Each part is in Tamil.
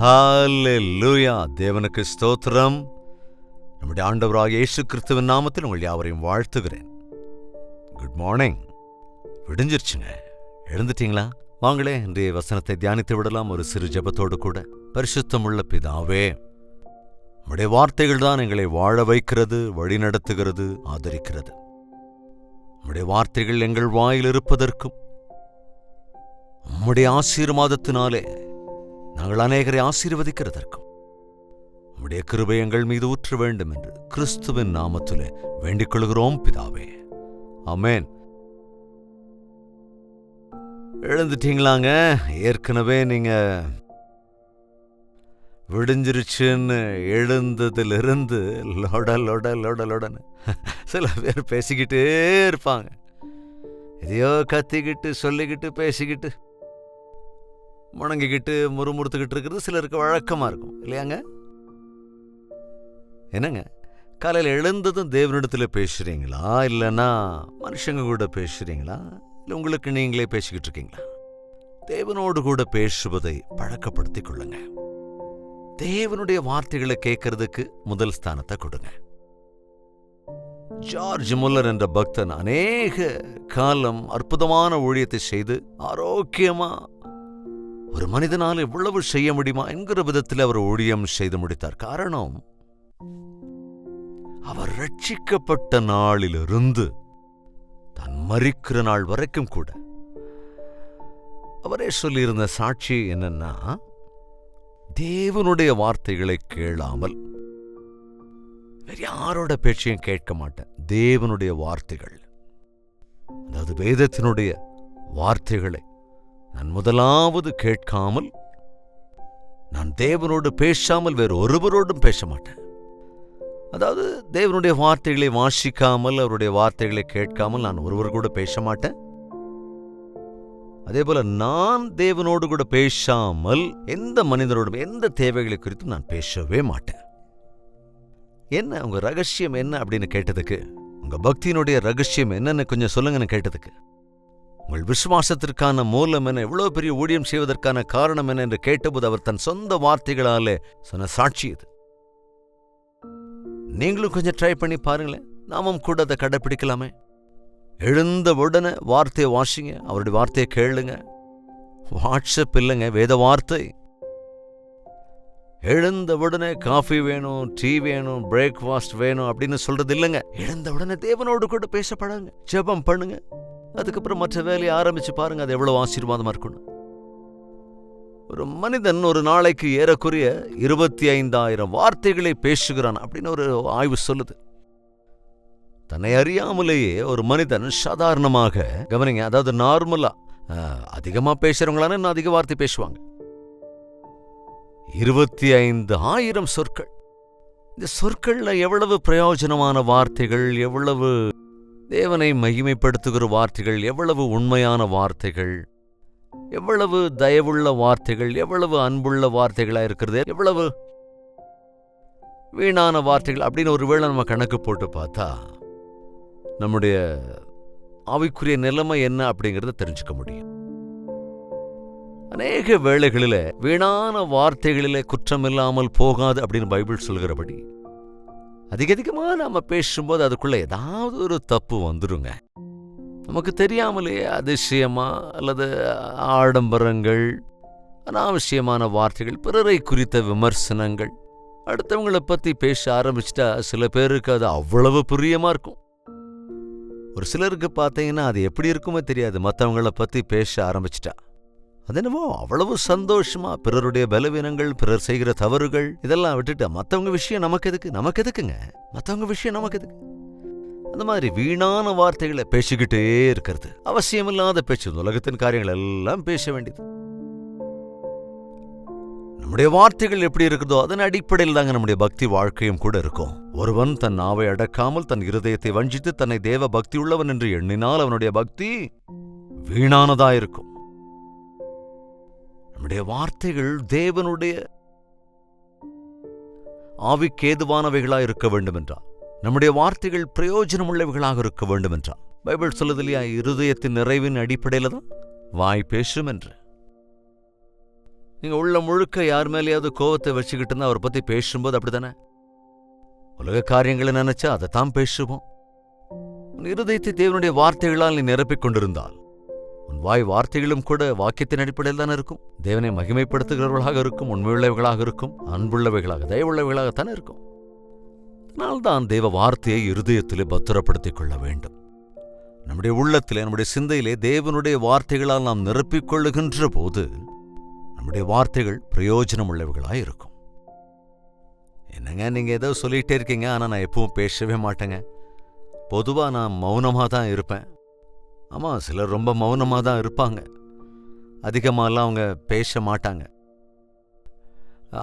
ஹalleluya தேவனுக்கு ஸ்தோத்திரம். நம்முடைய ஆண்டவராக இயேசு கிறிஸ்துவின் நாமத்தில் உங்கள் யாவரையும் வாழ்த்துகிறேன். குட் மார்னிங் விடிஞ்சிருச்சுங்க. எழுந்துட்டீங்களா? வாங்களே இன்றைய வசனத்தை தியானித்து விடலாம். ஒரு சிறு ஜெபத்தோடு கூட. பரிசுத்தமுள்ள பிதாவே நம்முடைய வார்த்தைகள் தான் எங்களை வாழ வைக்கிறது வழிநடத்துகிறது ஆதரிக்கிறது. நம்முடைய வார்த்தைகள் எங்கள் வாயில் இருப்பதற்கும் நம்முடைய ஆசீர்வாதத்தினாலே நாங்கள் அநேகரை ஆசீர்வதிக்கிறதற்கும். உம்முடைய கிருபை எங்கள் மீது ஊற்ற வேண்டும் என்று கிறிஸ்துவின் நாமத்தில் வேண்டிக் கொள்கிறோம் பிதாவே. அமேன் எழுந்துட்டீங்களாங்க? ஏற்கனவே நீங்க விடிஞ்சிருச்சுன்னு எழுந்ததிலிருந்து லொட லொட லொட லொடன்னு சில பேர் பேசிக்கிட்டே இருப்பாங்க. எதையோ கத்திக்கிட்டு சொல்லிக்கிட்டு பேசிக்கிட்டு. முணங்கிக்கிட்டு முறுமுறுத்துக்கிட்டு இருக்கிறது சிலருக்கு வழக்கமாக இருக்கும். இல்லையாங்க? என்னங்க? காலையில் எழுந்ததும் தேவனிடத்தில் பேசுகிறீங்களா இல்லைன்னா மனுஷங்க கூட பேசுகிறீங்களா இல்லை உங்களுக்கு நீங்களே பேசிக்கிட்டு இருக்கீங்களா? தேவனோடு கூட பேசுவதை பழக்கப்படுத்திக் கொள்ளுங்க. தேவனுடைய வார்த்தைகளை கேட்கறதுக்கு முதல் ஸ்தானத்தை கொடுங்க. ஜார்ஜ் முல்லர் என்ற பக்தன் அநேக காலம் அற்புதமான ஊழியத்தை செய்து ஆரோக்கியமா ஒரு மனிதனால் எவ்வளவு செய்ய முடியுமா என்கிற விதத்தில் அவர் ஊழியம் செய்து முடித்தார். காரணம் அவர் ரட்சிக்கப்பட்ட நாளிலிருந்து தான் மறிக்கிற நாள் வரைக்கும் கூட. அவரே சொல்லியிருந்த சாட்சி என்னன்னா தேவனுடைய வார்த்தைகளை கேளாமல் வேறு யாரோட பேச்சையும் கேட்க மாட்டேன். தேவனுடைய வார்த்தைகள் அதாவது வேதத்தினுடைய வார்த்தைகளை நான் முதலாவது கேட்காமல் நான் தேவனோடு பேசாமல் வேறு ஒருவரோடும் பேச மாட்டேன் அதாவது தேவனுடைய வார்த்தைகளை வாசிக்காமல் அவருடைய வார்த்தைகளை கேட்காமல் நான் ஒருவர் கூட பேச மாட்டேன் அதே போல நான் தேவனோடு கூட பேசாமல் எந்த மனிதனோடும் எந்த தேவைகளை குறித்தும் நான் பேசவே மாட்டேன். என்ன உங்க ரகசியம் என்ன அப்படின்னு கேட்டதுக்கு உங்க பக்தியினுடைய ரகசியம் என்னன்னு கொஞ்சம் சொல்லுங்கன்னு கேட்டதுக்கு. உங்கள் விசுவாசத்திற்கான மூலம் என எவ்வளவு பெரிய ஊழியம் செய்வதற்கான காரணம் என்ன என்று கேட்டபோது அவர் தன் சொந்த வார்த்தைகளாலே சொன்ன சாட்சி இது. நீங்களும் கொஞ்சம் ட்ரை பண்ணி பாருங்களேன். நாமும் கூட அதை கடைப்பிடிக்கலாமே. எழுந்த உடனே வார்த்தையை வாசிங்க. அவருடைய வார்த்தையை கேளுங்க. வாட்ஸ்அப் இல்லைங்க வேத வார்த்தை. எழுந்த உடனே காஃபி வேணும் டீ வேணும் பிரேக்ஃபாஸ்ட் வேணும் அப்படின்னு சொல்றது இல்லைங்க. எழுந்த உடனே தேவனோடு கூட பேச ஜெபம் பண்ணுங்க. அதுக்கப்புறம் மற்ற வேலையை ஆரம்பிச்சு பாருங்க அது எவ்வளோ ஆசீர்வாதமா இருக்கணும் ஒரு மனிதன் ஒரு நாளைக்கு ஏறக்குறைய இருபத்தி ஐந்தாயிரம் வார்த்தைகளை பேசுகிறான் அப்படின்னு ஒரு ஆய்வு சொல்லுது. தன்னை அறியாமலேயே ஒரு மனிதன் சாதாரணமாக கவனிங்க அதாவது நார்மலா அதிகமாக அதிகமா இன்னும் அதிக வார்த்தை பேசுவாங்க. இருபத்தி ஐந்து ஆயிரம் சொற்கள். இந்த சொற்கள்ல எவ்வளவு பிரயோஜனமான வார்த்தைகள் எவ்வளவு தேவனை மகிமைப்படுத்துகிற வார்த்தைகள் எவ்வளவு உண்மையான வார்த்தைகள்? எவ்வளவு தயவுள்ள வார்த்தைகள்? எவ்வளவு அன்புள்ள வார்த்தைகளா இருக்கிறது? எவ்வளவு வீணான வார்த்தைகள் அப்படின்னு ஒரு வேளை நம்ம கணக்கு போட்டு பார்த்தா நம்முடைய ஆவிக்குரிய நிலைமை என்ன அப்படிங்கறத தெரிஞ்சுக்க முடியும். அநேக வேளைகளில வீணான வார்த்தைகளிலே குற்றமில்லாமல் போகாது அப்படின்னு பைபிள் சொல்கிறபடி அதிக அதிகமாக நம்ம பேசும்போது அதுக்குள்ளே ஏதாவது ஒரு தப்பு வந்துருங்க. நமக்கு தெரியாமலே அதிசயமா அல்லது ஆடம்பரங்கள் அனாவசியமான வார்த்தைகள் பிறரை குறித்த விமர்சனங்கள் அடுத்தவங்களை பற்றி பேச ஆரம்பிச்சிட்டா சில பேருக்கு அது அவ்வளவு பிரியமாக இருக்கும். ஒரு சிலருக்கு பார்த்தீங்கன்னா அது எப்படி இருக்குமோ தெரியாது. மற்றவங்கள பற்றி பேச ஆரம்பிச்சிட்டா. அது என்னவோ அவ்வளவு சந்தோஷமா பிறருடைய பலவீனங்கள் பிறர் செய்கிற தவறுகள் இதெல்லாம் விட்டுட்டு மற்றவங்க விஷயம் நமக்கு எதுக்கு நமக்கு எதுக்குங்க மற்றவங்க விஷயம் நமக்கு எதுக்கு அந்த மாதிரி வீணான வார்த்தைகளை பேசிக்கிட்டே இருக்கிறது. அவசியமில்லாத பேச்சு உலகத்தின் காரியங்கள் எல்லாம் பேச வேண்டியது. நம்முடைய வார்த்தைகள் எப்படி இருக்குதோ அதன் அடிப்படையில் தாங்க நம்முடைய பக்தி வாழ்க்கையும் கூட இருக்கும். ஒருவன் தன் நாவை அடக்காமல் தன் இருதயத்தை வஞ்சித்து தன்னை தேவ பக்தி உள்ளவன் என்று எண்ணினால் அவனுடைய பக்தி வீணானதா இருக்கும் நம்முடைய வார்த்தைகள் தேவனுடைய ஆவிக்கேதுவானவைகளா இருக்க வேண்டும் என்றார் நம்முடைய வார்த்தைகள் பிரயோஜனமுள்ளவைகளாக இருக்க வேண்டும் என்றார் பைபிள் சொல்லுது இல்லையா இருதயத்தின் நிறைவின் அடிப்படையில் தான் வாய் பேசும் என்று. நீங்க உள்ள முழுக்க யார் மேலேயாவது கோவத்தை வச்சுக்கிட்டு இருந்தா அவரை பத்தி பேசும்போது அப்படிதானே உலக காரியங்களை நினைச்சா அதைத்தான் பேசுவோம். உன் இருதயத்தை தேவனுடைய வார்த்தைகளால் நீ நிரப்பிக் கொண்டிருந்தால் உன் வாய் வார்த்தைகளும் கூட வாக்கியத்தின் அடிப்படையில் தானே இருக்கும். தேவனை மகிமைப்படுத்துகிறவர்களாக இருக்கும் உண்மையுள்ளவைகளாக இருக்கும் அன்புள்ளவைகளாக தயவுள்ளவைகளாகத்தானே இருக்கும். அதனால்தான் தேவ வார்த்தையை இருதயத்திலே பத்திரப்படுத்திக் கொள்ள வேண்டும். நம்முடைய உள்ளத்திலே நம்முடைய சிந்தையிலே தேவனுடைய வார்த்தைகளால் நாம் நிரப்பிக்கொள்ளுகின்ற போது நம்முடைய வார்த்தைகள் பிரயோஜனம் உள்ளவைகளாக இருக்கும். என்னங்க நீங்க ஏதோ சொல்லிட்டே இருக்கீங்க ஆனா நான் எப்பவும் பேசவே மாட்டேங்க. பொதுவா நான் மௌனமாக தான் இருப்பேன். ஆமாம் சிலர் ரொம்ப மௌனமாக தான் இருப்பாங்க. அதிகமாகலாம் அவங்க பேச மாட்டாங்க.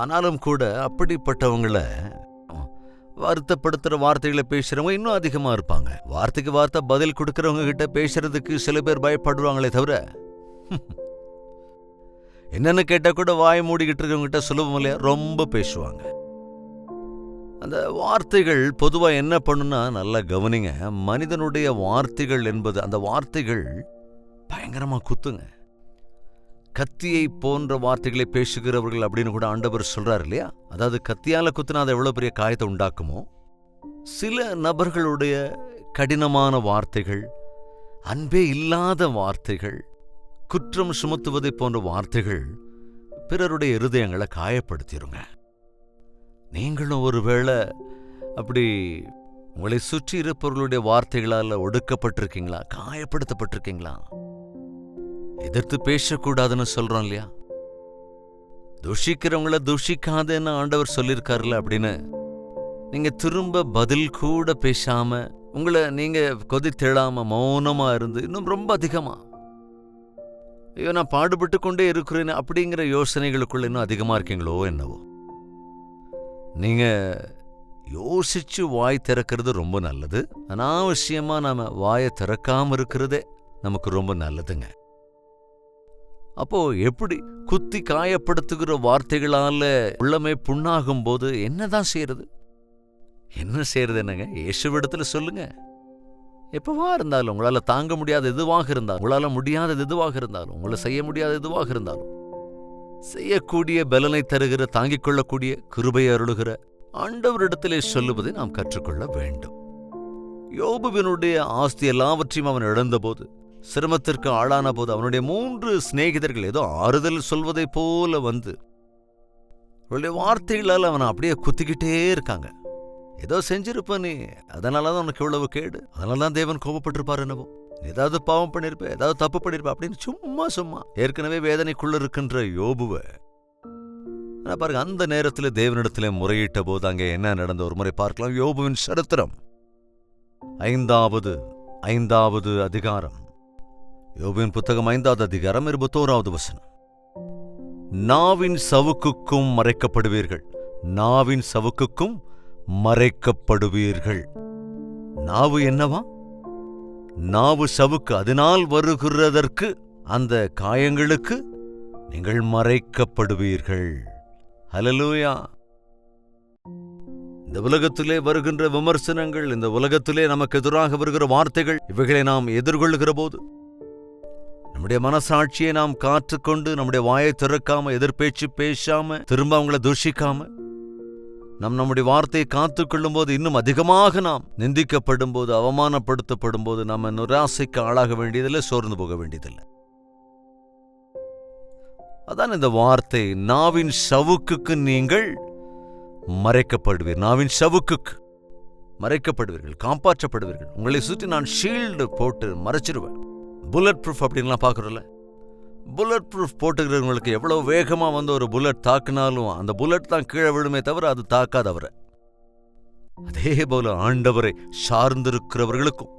ஆனாலும் கூட அப்படிப்பட்டவங்கள வருத்தப்படுத்துகிற வார்த்தைகளை பேசுகிறவங்க இன்னும் அதிகமாக இருப்பாங்க. வார்த்தைக்கு வார்த்தை பதில் கொடுக்குறவங்க கிட்ட பேசுறதுக்கு சில பேர் பயப்படுவாங்களே தவிர என்னென்னு கேட்டால் கூட வாய் மூடிக்கிட்டு இருக்கவங்க கிட்ட சுலபம் இல்லையா? ரொம்ப பேசுவாங்க. அந்த வார்த்தைகள் பொதுவா என்ன பண்ணுனா நல்லா கவனிங்க. மனிதனுடைய வார்த்தைகள் என்பது அந்த வார்த்தைகள் பயங்கரமா குத்துங்க. கத்தியை போன்ற வார்த்தைகளை பேசுகிறவர்கள் அப்படின்னு கூட ஆண்டவர் சொல்றாரு இல்லையா? அதாவது கத்தியால குத்துனா அது எவ்வளவு பெரிய காயத்தை உண்டாக்குமோ? சில நபர்களுடைய கடினமான வார்த்தைகள் அன்பே இல்லாத வார்த்தைகள் குற்றம் சுமத்துவதை போன்ற வார்த்தைகள் பிறருடைய இருதயங்களை காயப்படுத்திருங்க. நீங்களும் ஒருவேளை அப்படி உங்களை சுற்றி இருப்பவர்களுடைய வார்த்தைகளால் ஒடுக்கப்பட்டிருக்கீங்களா? காயப்படுத்தப்பட்டிருக்கீங்களா? எதிர்த்து பேசக்கூடாதுன்னு சொல்றோம் இல்லையா? துஷிக்கிறவங்கள துஷிக்காதேன்னு ஆண்டவர் சொல்லியிருக்காருல அப்படின்னு. நீங்க திரும்ப பதில் கூட பேசாம உங்களை நீங்க கொதித்தெழாம மௌனமா இருந்து இன்னும் ரொம்ப அதிகமா. ஐயோ நான் பாடுபட்டு கொண்டே இருக்கிறேன்னு அப்படிங்கிற யோசனைகளுக்குள்ள இன்னும் அதிகமா இருக்கீங்களோ என்னவோ. நீங்க யோசிச்சு வாய் திறக்கிறது ரொம்ப நல்லது. அனாவசியமா நாம வாயை திறக்காம இருக்கிறதே நமக்கு ரொம்ப நல்லதுங்க. அப்போ எப்படி குத்தி காயப்படுத்துகிற வார்த்தைகளால உள்ளமே புண்ணாகும் போது என்னதான் செய்யறது என்ன செய்யறது என்னங்க? இயேசுவிடத்துல சொல்லுங்க. எப்பவா இருந்தாலும் உங்களால தாங்க முடியாத எதுவாக இருந்தாலும் உங்களால முடியாதது எதுவாக இருந்தாலும் உங்களை செய்ய முடியாத எதுவாக இருந்தாலும் செய்யக்கூடிய பலனை தருகிற தாங்கிக் கொள்ளக்கூடிய கிருபையை அருளுகிற ஆண்டவரிடத்திலே சொல்லுவதை நாம் கற்றுக்கொள்ள வேண்டும். யோபுவினுடைய ஆஸ்தி எல்லாவற்றையும் அவன் இழந்தபோது சிரமத்திற்கு ஆளான போது அவனுடைய மூன்று சிநேகிதர்கள் ஏதோ ஆறுதல் சொல்வதைப் போல வந்து அவருடைய வார்த்தைகளால் அவனை அப்படியே குத்திக்கிட்டே இருக்காங்க. ஏதோ செஞ்சிருப்ப நீ அதனால தான் உனக்கு இவ்வளவு கேடு அதனால தான் தேவன் கோபப்பட்டிருப்பார் என்னவோ. ஏதாவது பாவம் பண்ணிருப்ப ஏதாவது தப்பு பண்ணிருப்ப அப்படின்னு சும்மா சும்மா. ஏற்கனவே வேதனைக்குள்ள இருக்கின்ற யோபுவை. ஆனால் பாருங்க அந்த நேரத்தில் தேவனிடத்தில் முறையிட்ட போது அங்கே என்ன நடந்த? ஒரு முறை பார்க்கலாம். யோபுவின் சரித்திரம். ஐந்தாவது ஐந்தாவது அதிகாரம். யோபுவின் புத்தகம் ஐந்தாவது அதிகாரம் இருபத்தோராவது வசனம். நாவின் சவுக்குக்கும் மறைக்கப்படுவீர்கள். நாவின் சவுக்குக்கும் மறைக்கப்படுவீர்கள். நாவு என்னவா? நாவு சவுக்கு அதனால் வருகிறதற்கு அந்த காயங்களுக்கு நீங்கள் மறைக்கப்படுவீர்கள். ஹலலூயா இந்த உலகத்திலே வருகின்ற விமர்சனங்கள் இந்த உலகத்திலே நமக்கு எதிராக வருகிற வார்த்தைகள் இவைகளை நாம் எதிர்கொள்கிற போது நம்முடைய மனசாட்சியை நாம் காற்றுக்கொண்டு நம்முடைய வாயை திறக்காம எதிர்பேச்சு பேசாம திரும்ப அவங்கள தூஷிக்காம நம் நம்முடைய வார்த்தையை காத்துக்கொள்ளும் போது இன்னும் அதிகமாக நாம் நிந்திக்கப்படும் போது அவமானப்படுத்தப்படும் போது நம்ம நிராசைக்கு ஆளாக வேண்டியதில்லை சோர்ந்து போக வேண்டியதில்லை. அதான் இந்த வார்த்தை நாவின் சவுக்குக்கு நீங்கள் மறைக்கப்படுவீர். நாவின் சவுக்குக்கு மறைக்கப்படுவீர்கள் காப்பாற்றப்படுவீர்கள். உங்களை சுற்றி நான் ஷீல்டு போட்டு மறைச்சிருவேன். புல்லட் ப்ரூஃப் அப்படின்லாம் பார்க்குறோம்ல. புல்லட் ப்ரூஃப் போட்டுக்கிறவங்களுக்கு எவ்வளோ வேகமாக வந்து ஒரு புல்லட் தாக்குனாலும் அந்த புல்லட் தான் கீழே விழுமே தவிர அது தாக்காது அவரை. அதே போல ஆண்டவரை சார்ந்திருக்கிறவர்களுக்கும்.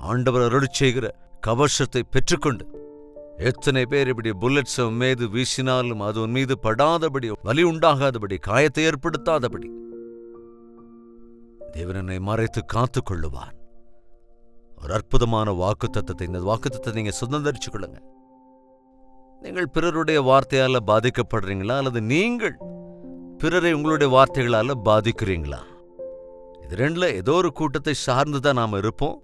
ஆண்டவர் அருள் செய்கிற கவசத்தை பெற்றுக்கொண்டு எத்தனை பேர் இப்படி புல்லட்ஸ் மீது வீசினாலும் அது உன் மீது படாதபடி வலி உண்டாகாதபடி காயத்தை ஏற்படுத்தாதபடி. தேவனனை மறைத்து காத்துக் கொள்ளுவான் ஒரு அற்புதமான வாக்கு தத்துவத்தை இந்த வாக்கு தத்துவத்தை நீங்க சுதந்திரிச்சு கொள்ளுங்க நீங்கள் பிறருடைய வார்த்தையால பாதிக்கப்படுறீங்களா? அல்லது நீங்கள் பிறரை உங்களுடைய வார்த்தைகளால பாதிக்கிறீங்களா? இது ரெண்டுல ஏதோ ஒரு கூட்டத்தை சார்ந்து தான் நாம இருப்போம்.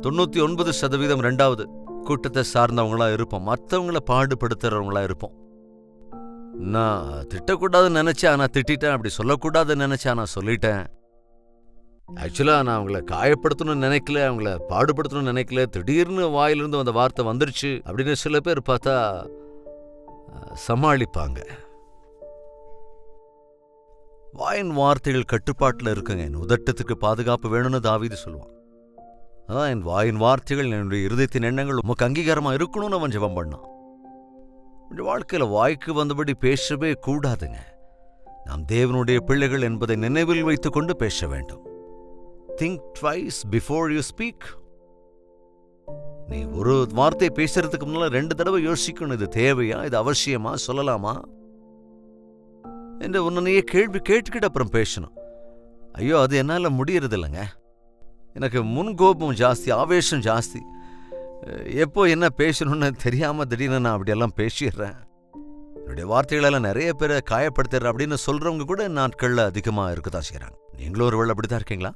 தொண்ணூத்தி ஒன்பது சதவீதம் ரெண்டாவது கூட்டத்தை சார்ந்தவங்களா இருப்போம். மற்றவங்கள பாடுபடுத்துறவங்களா இருப்போம். நான் திட்டக்கூடாதுன்னு நினச்சேன் ஆனால் திட்டிட்டேன். அப்படி சொல்லக்கூடாதுன்னு நினச்சேன் நான் சொல்லிட்டேன். ஆக்சுவலா நான் அவங்கள காயப்படுத்தணும்னு நினைக்கல அவங்கள பாடுபடுத்தணும்னு நினைக்கல. திடீர்னு வாயிலிருந்து அந்த வார்த்தை வந்துருச்சு அப்படின்னு சில பேர் பார்த்தா சமாளிப்பாங்க. வாயின் வார்த்தைகள் கட்டுப்பாட்டில் இருக்குங்க. என் உதட்டத்துக்கு பாதுகாப்பு வேணும்னு தாவீது சொல்லுவான். அதான் என் வாயின் வார்த்தைகள் என்னுடைய இருதயத்தின் எண்ணங்கள் உமக்கு அங்கீகாரமா இருக்கணும்னு அவன் ஜெபம் பண்ணான். வாழ்க்கையில் வாழ்க்கையில வாய்க்கு வந்தபடி பேசவே கூடாதுங்க. நாம் தேவனுடைய பிள்ளைகள் என்பதை நினைவில் வைத்துக்கொண்டு பேச வேண்டும். Think twice before you speak நீ ஒரு வார்த்தை பேசுறதுக்கு முன்னால ரெண்டு தடவை யோசிக்கணும். இது தேவையா? இது அவசியமா? சொல்லலாமா? என்று உன்னையே கேள்வி கேட்டுக்கிட்டு அப்புறம் பேசணும். ஐயோ அது என்னால் முடியறது இல்லைங்க எனக்கு முன்கோபம் ஜாஸ்தி ஆவேசம் ஜாஸ்தி. எப்போ என்ன பேசணும்னு தெரியாமல் திடீர்னு நான் அப்படியெல்லாம் பேசிடுறேன். என்னுடைய வார்த்தைகளெல்லாம் நிறைய பேரை காயப்படுத்துறேன் அப்படின்னு சொல்றவங்க கூட நாட்களில் அதிகமாக இருக்க தான் செய்கிறாங்க நீங்களும் ஒரு வேளை அப்படித்தான் இருக்கீங்களா?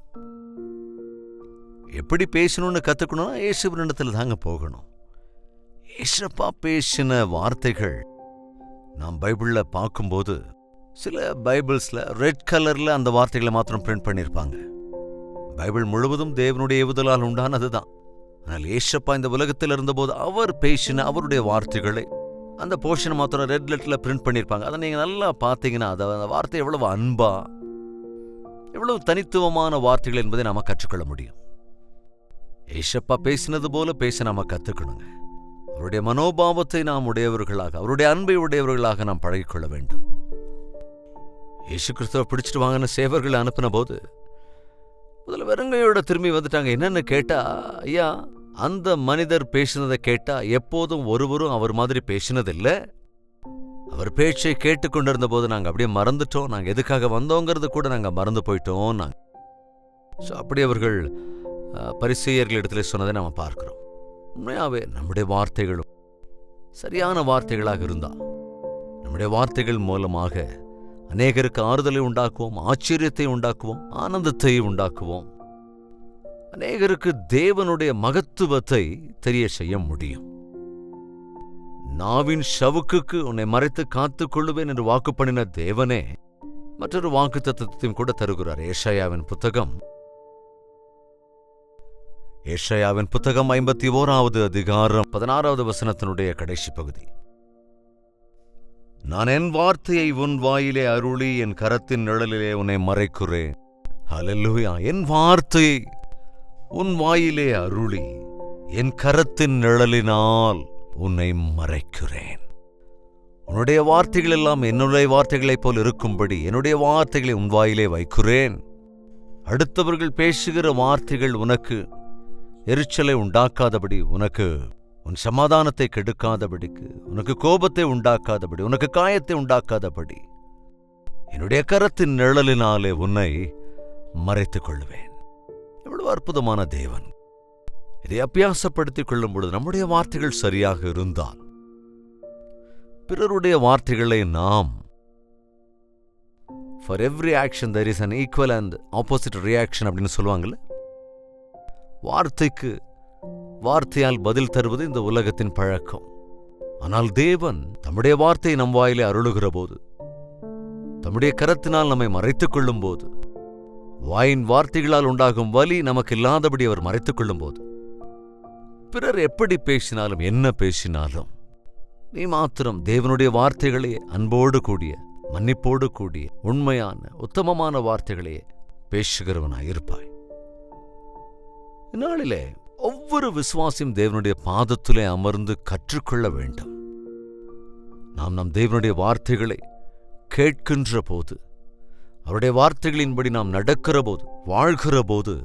எப்படி பேசணும்னு கற்றுக்கணும்னா இயேசுவினிடத்துல தாங்க போகணும். ஏசப்பா பேசின வார்த்தைகள் நாம் பைபிள்ல பார்க்கும்போது சில பைபிள்ஸ்ல ரெட் கலர்ல அந்த வார்த்தைகளை மாத்திரம் பிரிண்ட் பண்ணியிருப்பாங்க. பைபிள் முழுவதும் தேவனுடைய ஏவுதலால் உண்டானதுதான். ஆனால் ஏசப்பா இந்த உலகத்தில் இருந்தபோது அவர் பேசின அவருடைய வார்த்தைகளை அந்த போர்ஷனை மாத்திரம் ரெட் லெட்டில் பிரிண்ட் பண்ணியிருப்பாங்க. அதை நீங்க நல்லா பார்த்தீங்கன்னா அதை அந்த வார்த்தை எவ்வளவு அன்பா எவ்வளவு தனித்துவமான வார்த்தைகள் என்பதை நாம கற்றுக்கொள்ள முடியும். ஏசப்பா பேசினது போல பேச நாம கத்துக்கணுங்க. அவருடைய மனோபாவத்தை நாம் உடையவர்களாக அவருடைய அன்பை உடையவர்களாக நாம் பழகிக்கொள்ள வேண்டும். இயேசு கிறிஸ்துவ பிடிச்சிட்டு வாங்கின சேவர்களை அனுப்பின போது முதல்ல வெறுங்கையோட திரும்பி வந்துட்டாங்க. என்னன்னு கேட்டா ஐயா அந்த மனிதர் பேசினதை கேட்டா எப்போதும் ஒருவரும் அவர் மாதிரி பேசினதில்லை. அவர் பேச்சை கேட்டுக்கொண்டிருந்த போது நாங்க அப்படியே மறந்துட்டோம். நாங்க எதுக்காக வந்தோங்கிறது கூட நாங்க மறந்து போயிட்டோம். நாங்கள் ஸோ அப்படி அவர்கள் பரிசெயர்களிடத்தில் சொன்னதை நாம் பார்க்கிறோம். உண்மையாவே நம்முடைய வார்த்தைகளும் சரியான வார்த்தைகளாக இருந்தால் நம்முடைய வார்த்தைகள் மூலமாக அநேகருக்கு ஆறுதலை உண்டாக்குவோம் ஆச்சரியத்தை உண்டாக்குவோம் ஆனந்தத்தை உண்டாக்குவோம். அநேகருக்கு தேவனுடைய மகத்துவத்தை தெரிய செய்ய முடியும். நாவின் ஷவுக்குக்கு உன்னை மறைத்து காத்துக் கொள்ளுவேன் என்று வாக்கு பண்ணின தேவனே மற்றொரு வாக்கு தத்துவத்தையும் கூட தருகிறார். ஏஷாயாவின் புத்தகம் ஏஷையாவின் புத்தகம் ஐம்பத்தி ஓராவது அதிகாரம் பதினாறாவது வசனத்தினுடைய கடைசி பகுதி. நான் என் வார்த்தையை உன் வாயிலே அருளி என் கரத்தின் நிழலிலே உன்னை மறைக்குறேன். அலல்லுயா என் வார்த்தையை உன் வாயிலே அருளி என் கரத்தின் நிழலினால் உன்னை மறைக்கிறேன். உன்னுடைய வார்த்தைகள் எல்லாம் என்னுடைய வார்த்தைகளைப் போல் இருக்கும்படி என்னுடைய வார்த்தைகளை உன் வாயிலே வைக்கிறேன். அடுத்தவர்கள் பேசுகிற வார்த்தைகள் உனக்கு எரிச்சலை உண்டாக்காதபடி உனக்கு உன் சமாதானத்தை கெடுக்காதபடிக்கு உனக்கு கோபத்தை உண்டாக்காதபடி உனக்கு காயத்தை உண்டாக்காதபடி என்னுடைய கரத்தின் நிழலினாலே உன்னை மறைத்துக் கொள்வேன். எவ்வளவு அற்புதமான தேவன். இதை அபியாசப்படுத்திக் கொள்ளும் பொழுது நம்முடைய வார்த்தைகள் சரியாக இருந்தால் பிறருடைய வார்த்தைகளை நாம் for every action there is an equal and opposite reaction அப்படின்னு சொல்லுவாங்கல்ல? வார்த்தைக்கு வார்த்தையால் பதில் தருவது இந்த உலகத்தின் பழக்கம். ஆனால் தேவன் தம்முடைய வார்த்தையை நம் வாயிலே அருளுகிற போது தம்முடைய கரத்தினால் நம்மை மறைத்துக் கொள்ளும் போது வாயின் வார்த்தைகளால் உண்டாகும் வலி நமக்கு இல்லாதபடி அவர் மறைத்துக் கொள்ளும் போது பிறர் எப்படி பேசினாலும் என்ன பேசினாலும் நீ மாத்திரம் தேவனுடைய வார்த்தைகளே அன்போடு கூடிய மன்னிப்போடு கூடிய உண்மையான உத்தமமான வார்த்தைகளையே பேசுகிறவனாயிருப்பாய். இந்நாளிலே ஒவ்வொரு விசுவாசியும் தேவனுடைய பாதத்திலே அமர்ந்து கற்றுக்கொள்ள வேண்டும். நாம் நம் தேவனுடைய வார்த்தைகளை கேட்கின்ற போது அவருடைய வார்த்தைகளின்படி நாம் நடக்கிற போது வாழ்கிற போது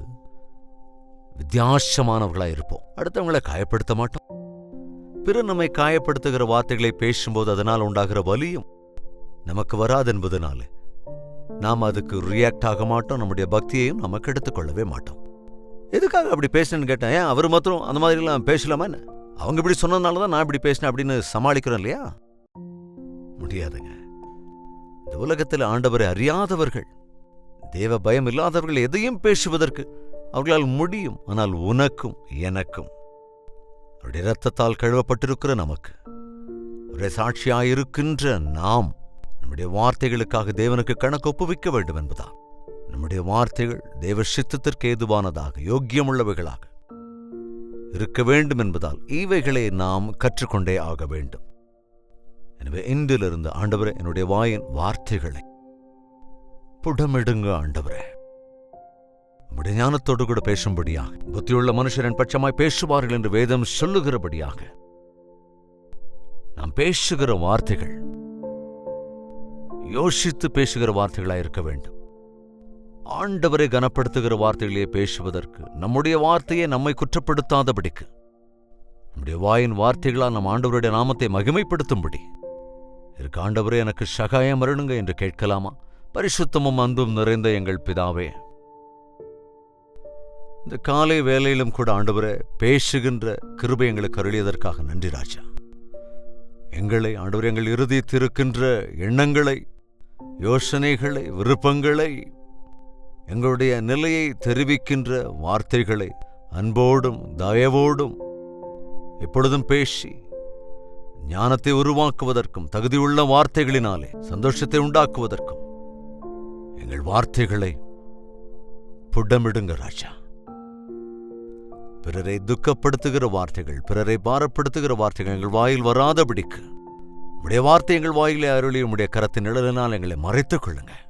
வித்தியாசமானவர்களாக இருப்போம். அடுத்தவங்களை காயப்படுத்த மாட்டோம். பிற நம்மை காயப்படுத்துகிற வார்த்தைகளை பேசும்போது அதனால் உண்டாகிற வலியும் நமக்கு வராது என்பதனால நாம் அதுக்கு ரியாக்ட் ஆக மாட்டோம். நம்முடைய பக்தியையும் நமக்கு எடுத்துக்கொள்ளவே மாட்டோம். எதுக்காக அப்படி பேசினேன்னு கேட்டேன்? ஏன் அவர் மாத்திரம் அந்த மாதிரிலாம் பேசலாமா என்ன? அவங்க இப்படி சொன்னதுனால தான் நான் இப்படி பேசினேன் அப்படின்னு சமாளிக்கிறோம் இல்லையா? முடியாதுங்க. இந்த உலகத்தில் ஆண்டவரை அறியாதவர்கள் தேவ பயம் இல்லாதவர்கள் எதையும் பேசுவதற்கு அவர்களால் முடியும் ஆனால் உனக்கும் எனக்கும். அவருடைய இரத்தத்தால் கழுவப்பட்டிருக்கிற நமக்கு அவருடைய சாட்சியாயிருக்கின்ற நாம் நம்முடைய வார்த்தைகளுக்காக தேவனுக்கு கணக்கு ஒப்புவிக்க வேண்டும் என்பதா? நம்முடைய வார்த்தைகள் தேவ சித்தத்திற்கு ஏதுவானதாக யோக்கியமுள்ளவைகளாக இருக்க வேண்டும் என்பதால் இவைகளை நாம் கற்றுக்கொண்டே ஆக வேண்டும். எனவே இன்றிலிருந்து ஆண்டவரே என்னுடைய வாயின் வார்த்தைகளை புடமிடுங்க ஆண்டவரே. உம்முடைய ஞானத்தோடு கூட பேசும்படியாக புத்தியுள்ள மனுஷரின் பட்சமாய் பேசுவார்கள் என்று வேதம் சொல்லுகிறபடியாக நாம் பேசுகிற வார்த்தைகள் யோசித்து பேசுகிற வார்த்தைகளாக இருக்க வேண்டும். ஆண்டவரை கனப்படுத்துகிற வார்த்தைகளையே பேசுவதற்கு நம்முடைய வார்த்தையை நம்மை குற்றப்படுத்தாதபடிக்கு நம்முடைய வாயின் வார்த்தைகளால் நம் ஆண்டவருடைய நாமத்தை மகிமைப்படுத்தும்படி. இருக்கு ஆண்டவரே எனக்கு சகாயம் வரணுங்க என்று கேட்கலாமா? பரிசுத்தமும் அன்பும் நிறைந்த எங்கள் பிதாவே. இந்த காலை வேலையிலும் கூட ஆண்டவரே பேசுகின்ற கிருபை எங்களுக்கு அருளியதற்காக நன்றி ராஜா. எங்களை ஆண்டவர் எங்கள் இருதயத்திருக்கின்ற எண்ணங்களை யோசனைகளை விருப்பங்களை எங்களுடைய நிலையை தெரிவிக்கின்ற வார்த்தைகளை அன்போடும் தயவோடும் எப்பொழுதும் பேசி ஞானத்தை உருவாக்குவதற்கும் தகுதியுள்ள வார்த்தைகளினாலே சந்தோஷத்தை உண்டாக்குவதற்கும் எங்கள் வார்த்தைகளை புடமிடுங்க ராஜா. பிறரை துக்கப்படுத்துகிற வார்த்தைகள் பிறரை பாரப்படுத்துகிற வார்த்தைகள் எங்கள் வாயில் வராதபடிக்கு உடைய வார்த்தை எங்கள் வாயிலே அருளி உடைய கரத்தின் நிழலினால் எங்களை மறைத்துக் கொள்ளுங்கள்.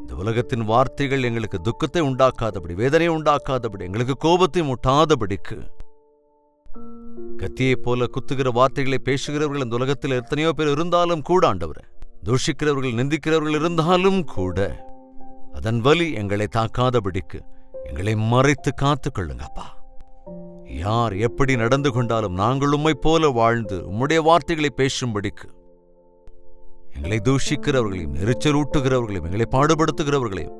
இந்த உலகத்தின் வார்த்தைகள் எங்களுக்கு துக்கத்தை உண்டாக்காதபடி வேதனையை உண்டாக்காதபடி எங்களுக்கு கோபத்தை முட்டாதபடிக்கு கத்தியைப் போல குத்துகிற வார்த்தைகளை பேசுகிறவர்கள் இந்த உலகத்தில் எத்தனையோ பேர் இருந்தாலும் கூட ஆண்டவர். தூஷிக்கிறவர்கள் நிந்திக்கிறவர்கள் இருந்தாலும் கூட அதன் வலி எங்களை தாக்காதபடிக்கு எங்களை மறைத்து காத்துக் கொள்ளுங்கப்பா யார் எப்படி நடந்து கொண்டாலும் நாங்கள் உம்மை போல வாழ்ந்து உம்முடைய வார்த்தைகளை பேசும்படிக்கு எங்களை தூஷிக்கிறவர்களையும் எரிச்சலூட்டுகிறவர்களையும் எங்களை பாடுபடுத்துகிறவர்களையும்.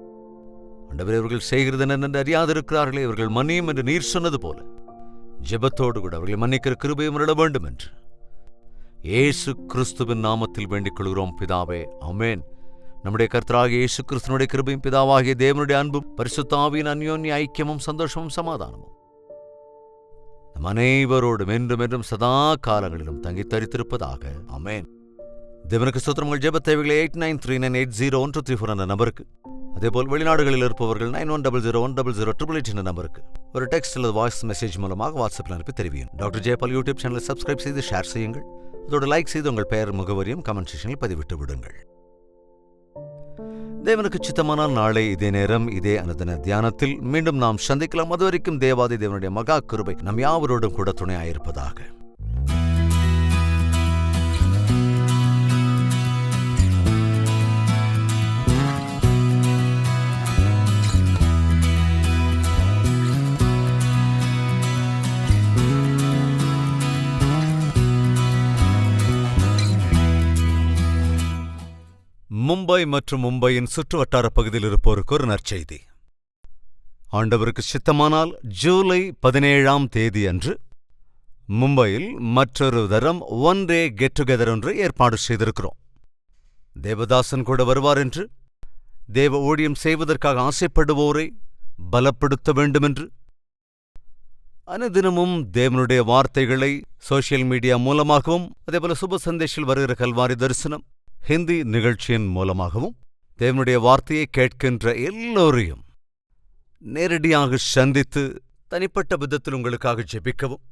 ஆண்டவரே இவர்கள் செய்கிறது என்னென்று அறியாதிருக்கிறார்களே இவர்கள் மன்னியும் என்று நீர் சொன்னது போல. ஜெபத்தோடு கூட அவர்களை மன்னிக்கிற கிருபையும் அருள வேண்டும் என்று. ஏசு கிறிஸ்துவின் நாமத்தில் வேண்டிக் கொள்கிறோம் பிதாவே. அமேன் நம்முடைய கர்த்தராக இயேசு கிறிஸ்துனுடைய கிருபையும் பிதாவாகிய தேவனுடைய அன்பும் பரிசுத்தாவின் அந்யோன்ய ஐக்கியமும் சந்தோஷமும் சமாதானமும். நம் அனைவரோடும் என்றும் என்றும் சதா காலங்களிலும் தங்கி தரித்திருப்பதாக. அமேன் தேவனுக்கு சுத்திரங்கள் ஜெப தேவைகளை eight nine three nine eight zero one two three four என்ற நம்பருக்கு. அதேபோல் வெளிநாடுகளில் இருப்பவர்கள் nine one double zero one double zero triple eight என்ற நம்பருக்கு. ஒரு டெக்ஸ்ட் அல்லது வாய்ஸ் மெசேஜ் மூலமாக வாட்ஸ்அப்பில் அனுப்பி தெரிவியும் டாக்டர் ஜெயபால் யூடியூப் சேனலை சப்ஸ்கிரைப் செய்து ஷேர் செய்யுங்கள். அதோடு லைக் செய்து உங்கள் பெயர் முகவரியும் கமெண்ட் செக்ஷனில் பதிவிட்டு விடுங்கள். தேவனுக்கு சித்தமானால் நாளை இதே நேரம் இதே அனுதின தியானத்தில் மீண்டும் நாம் சந்திக்கலாம். அதுவரைக்கும் தேவாதி தேவனுடைய மகா கிருபை நம் யாவரோடும் கூட துணையாயிருப்பதாக. மும்பை மற்றும் மும்பையின் சுற்றுவட்டார பகுதியில் இருப்போருக்கு ஒரு நற்செய்தி. ஆண்டவருக்கு சித்தமானால் ஜூலை பதினேழாம் தேதி அன்று மும்பையில் மற்றொரு தரம் ஒன் டே கெட் டுகெதர் ஒன்று ஏற்பாடு செய்திருக்கிறோம். தேவதாசன் கூட வருவார் என்று தேவ ஊழியம் செய்வதற்காக ஆசைப்படுவோரை பலப்படுத்த வேண்டுமென்று. அனுதினமும் தேவனுடைய வார்த்தைகளை சோசியல் மீடியா மூலமாகவும் அதேபோல சுப சந்தேஷில் வருகிற கல்வாரி தரிசனம் ஹிந்தி நிகழ்ச்சியின் மூலமாகவும் தேவனுடைய வார்த்தையை கேட்கின்ற எல்லோரையும் நேரடியாக சந்தித்து தனிப்பட்ட விதத்தில் உங்களுக்காக ஜெபிக்கவும்.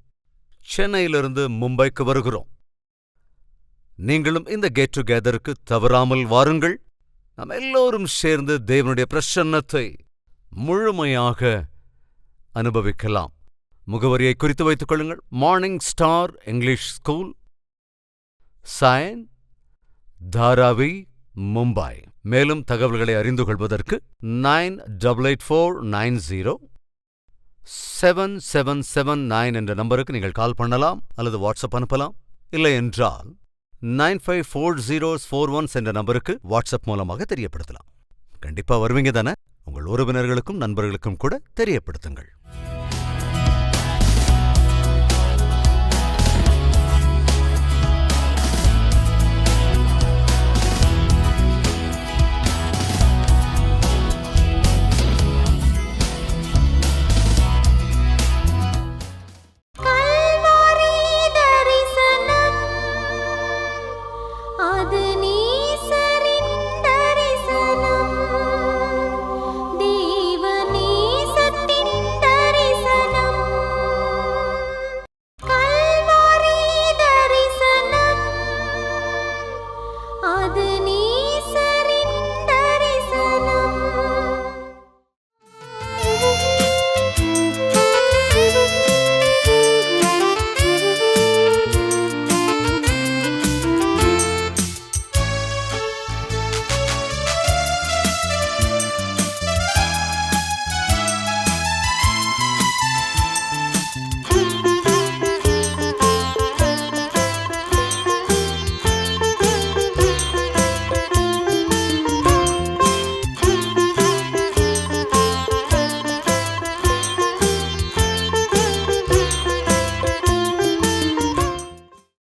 சென்னையிலிருந்து மும்பைக்கு வருகிறோம். நீங்களும் இந்த கெட் டுகெதருக்கு தவறாமல் வாருங்கள். நாம் எல்லோரும் சேர்ந்து தேவனுடைய பிரசன்னத்தை முழுமையாக அனுபவிக்கலாம். முகவரியை குறித்து வைத்துக் கொள்ளுங்கள். Morning star English school Sion Dharavi Mumbai மேலும் தகவல்களை அறிந்து கொள்வதற்கு nine double eight four nine zero seven seven seven nine என்ற நம்பருக்கு நீங்கள் கால் பண்ணலாம் அல்லது வாட்ஸ்அப் அனுப்பலாம். இல்லை என்றால் nine five four zero four ones என்ற நம்பருக்கு வாட்ஸ்அப் மூலமாக தெரியப்படுத்தலாம். கண்டிப்பா வருவீங்க தானே? உங்கள் உறவினர்களுக்கும் நண்பர்களுக்கும் கூட தெரியப்படுத்துங்கள்.